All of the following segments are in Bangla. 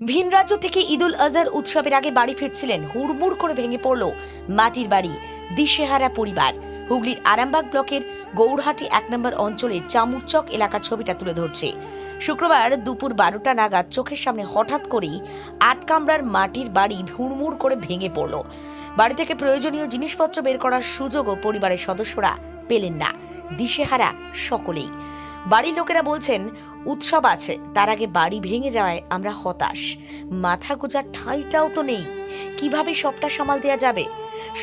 ভিন রাজ্য থেকে ঈদুল আজহার উৎসবের আগে বাড়ি ফিরছিলেন, হুড়মুড় করে ভেঙে পড়ল মাটির বাড়ি, দিশেহারা পরিবার। হুগলির আরামবাগ ব্লকের গৌরহাটি এক নম্বর অঞ্চলের চামুরচক এলাকার ছবিটা তুলে ধরছে। শুক্রবার দুপুর বারোটা নাগাদ চোখের সামনে হঠাৎ করেই আটকামরার মাটির বাড়ি হুড়মুড় করে ভেঙে পড়ল। বাড়ি থেকে প্রয়োজনীয় জিনিসপত্র বের করার সুযোগও পরিবারের সদস্যরা পেলেন না। দিশেহারা সকলেই। বাড়ির লোকেরা বলছেন উৎসব আছে। তার আগে বাড়ি ভেঙে যাওয়ায় আমরা হতাশ। মাথা গোজার ঠাঁইটাও তো নেই। কীভাবে সবটা সামাল দেওয়া যাবে?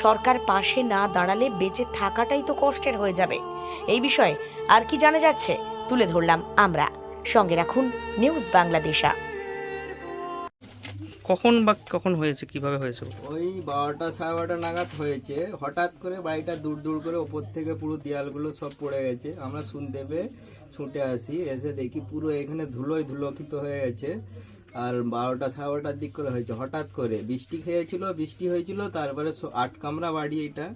সরকার পাশে না দাঁড়ালে বেঁচে থাকাটাই তো কষ্টের হয়ে যাবে। এই বিষয়ে আর কি জানা যাচ্ছে তুলে ধরলাম আমরা। সঙ্গে রাখুন নিউজ বাংলাদেশা কখন বা কখন হয়েছে? কীভাবে হয়েছে? ওই বারোটা সাড়ে বারোটা নাগাদ হয়েছে। হঠাৎ করে বাড়িটা দূর দূর করে ওপর থেকে পুরো দেয়ালগুলো সব পড়ে গেছে। আমরা শুনতে পেয়ে ছুটে আসি এসে দেখি পুরো এখানে ধুলোয় ধুলোকিত হয়ে গেছে। আর বারোটা সাড়ে বারোটার দিক করে হয়েছে হঠাৎ করে। বৃষ্টি খেয়েছিল বৃষ্টি হয়েছিল তারপরে আট কামরা বাড়ি এটা।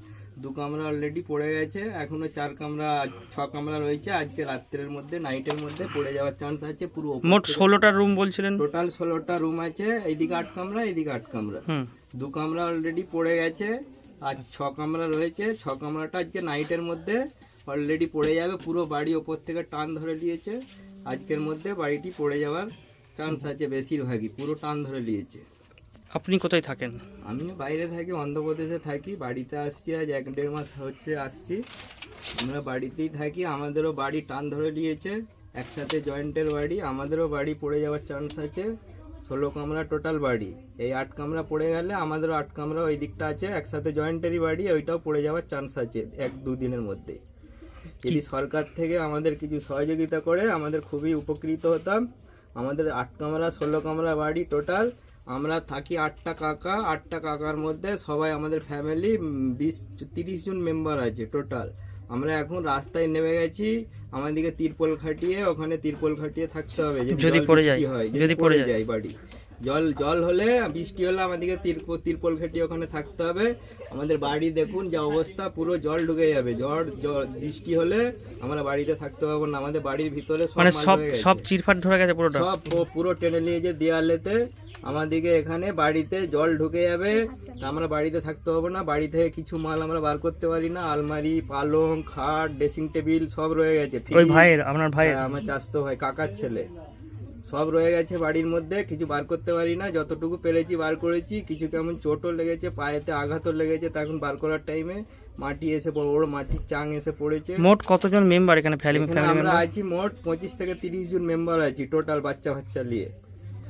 দু কামরা অলরেডি পড়ে গেছে এখনও চার কামরা ছ কামরা রয়েছে। আজকে রাত্রের মধ্যে নাইটের মধ্যে পড়ে যাওয়ার চান্স আছে পুরো মোট ষোলোটা রুম বলছিলেন? টোটাল ষোলোটা রুম আছে এইদিকে আট কামরা এইদিকে আট কামরা। দু কামরা অলরেডি পড়ে গেছে আর ছ কামরা রয়েছে। ছ কামরাটা আজকে নাইটের মধ্যে অলরেডি পড়ে যাবে পুরো বাড়ি ওপর থেকে টান ধরে নিয়েছে। আজকের মধ্যে বাড়িটি পড়ে যাওয়ার চান্স আছে বেশিরভাগই পুরো টান ধরে নিয়েছে। আপনি কোথায় থাকেন? আমি বাইরে থাকি অন্ধ্রপ্রদেশে থাকি বাড়িতে আসছি আজ এক দেড় মাস হচ্ছে আসছি। আমরা বাড়িতেই থাকি আমাদেরও বাড়ি টান ধরে নিয়েছে একসাথে জয়েন্টের বাড়ি আমাদেরও বাড়ি পড়ে যাওয়ার চান্স আছে ষোলো কামরা টোটাল বাড়ি। এই আট কামরা পড়ে গেলে আমাদেরও আট কামরা ওই দিকটা আছে একসাথে জয়েন্টেরই বাড়ি ওইটাও পড়ে যাওয়ার চান্স আছে এক দুদিনের মধ্যে। যদি সরকার থেকে আমাদের কিছু সহযোগিতা করে আমাদের খুবই উপকৃত হতাম। আমাদের আট কামরা ষোলো কামরা বাড়ি টোটাল আমরা থাকি আটটা কাকা। আটটা কাকার মধ্যে সবাই আমাদের ফ্যামিলি বিশ তিরিশ জন মেম্বার আছে টোটাল আমরা এখন রাস্তায় নেমে গেছি। আমাদেরকে তিরপল খাটিয়ে ওখানে তিরপল খাটিয়ে থাকতে হবে। যদি পড়ে যায়, হয় যদি পড়ে। যায় বাড়ি। জল জল হলে বৃষ্টি হলে আমাদেরকে তিরপল তিরপল খাটিয়ে ওখানে থাকতে হবে। আমাদের বাড়ি দেখুন যা অবস্থা পুরো জল ঢুকে যাবে। ঝড় জ- বৃষ্টি হলে আমরা বাড়িতে থাকতে পারব না। আমাদের বাড়ির ভিতরে সব মানে সব সব চিরফাট ধরে গেছে পুরোটা? সব পুরো টেনে নিয়ে যে দেয়ালেতে আমাদেরকে এখানে বাড়িতে জল ঢুকে যাবে। তা আমরা বাড়িতে থাকতে পারব না। বাড়ি থেকে কিছু মাল আমরা বার করতে পারি না। আলমারি পালং খাট ড্রেসিং টেবিল সব রয়ে গেছে। ওই ভাইয়ের আপনার ভাইয়ের? হ্যাঁ, আমার চাস্তো ভাই কাকার ছেলে। সব রয়ে গেছে বাড়ির মধ্যে কিছু বার করতে পারি না যতটুকু পেরেছি বার করেছি কিছু কেমন চোটও লেগেছে পায়েতে আঘাতও লেগেছে তা এখন বার করার টাইমে মাটি এসে বড় বড় মাটির চাং এসে পড়েছে। মোট কতজন মেম্বার এখানে ফ্যামিলি আমরা আছি মোট পঁচিশ থেকে তিরিশ জন মেম্বার আছি টোটাল বাচ্চা বাচ্চা নিয়ে।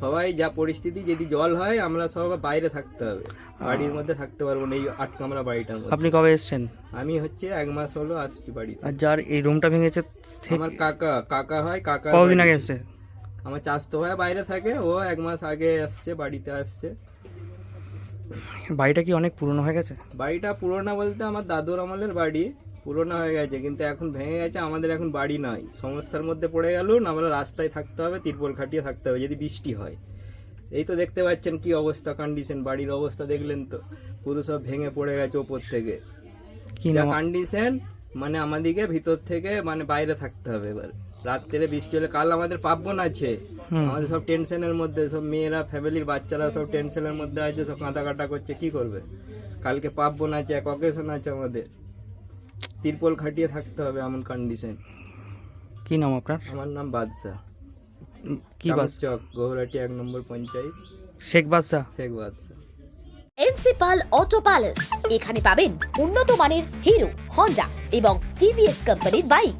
সবাই যা পরিস্থিতি যদি জল হয় আমরা সব বাইরে থাকতে হবে। বাড়ির মধ্যে থাকতে পারব না এই আট কামরা বাড়িটার মধ্যে। আপনি কবে এসেছেন? আমি হচ্ছে এক মাস হলো আসছি বাড়ি আর যার এই রুমটা ভেঙেছে আমার কাকা কাকা হয় কাকা কতদিন আগে এসছে? আমার চাস্তো ভাই বাইরে থাকে ও এক মাস আগে আসছে বাড়িতে আসছে। বাড়িটা কি অনেক পুরনো হয়ে গেছে? বাড়িটা পুরোনো বলতে আমার দাদুর আমলের বাড়ি পুরোনো হয়ে গেছে কিন্তু এখন ভেঙে গেছে আমাদের এখন বাড়ি নাই। সমস্যার মধ্যে পড়ে গেল না আমরা রাস্তায় থাকতে হবে তিরপল খাটিয়ে থাকতে হবে যদি বৃষ্টি হয়। এই তো দেখতে পাচ্ছেন কি অবস্থা কন্ডিশন বাড়ির অবস্থা দেখলেন তো। পুরো সব ভেঙে পড়ে গেছে ওপর থেকে। কি কন্ডিশন মানে আমাদেরকে ভিতর থেকে মানে বাইরে থাকতে হবে এবার। রাত্রে বৃষ্টি হলে কাল আমাদের পাবন আছে। আমাদের সব টেনশনের মধ্যে সব মেয়েরা ফ্যামিলির বাচ্চারা সব টেনশনের মধ্যে আছে সব কাঁদা কাটা করছে কি করবে? কালকে পার্বণ আছে এক অকেশন আছে আমাদের। তিরপল খাটিয়ে থাকতে হবে এমন কন্ডিশন কি নাম আপনার? আমার নাম বাদশাহ। কি বাস চক গৌরাটি এক নম্বর পঞ্চায়েত। শেখ বাদশাহ? শেখ বাদশাহ। এনসিপাল অটো প্যালেস এখানে পাবেন উন্নত মানের হিরো হন্ডা এবং টিভিএস কোম্পানির বাইক।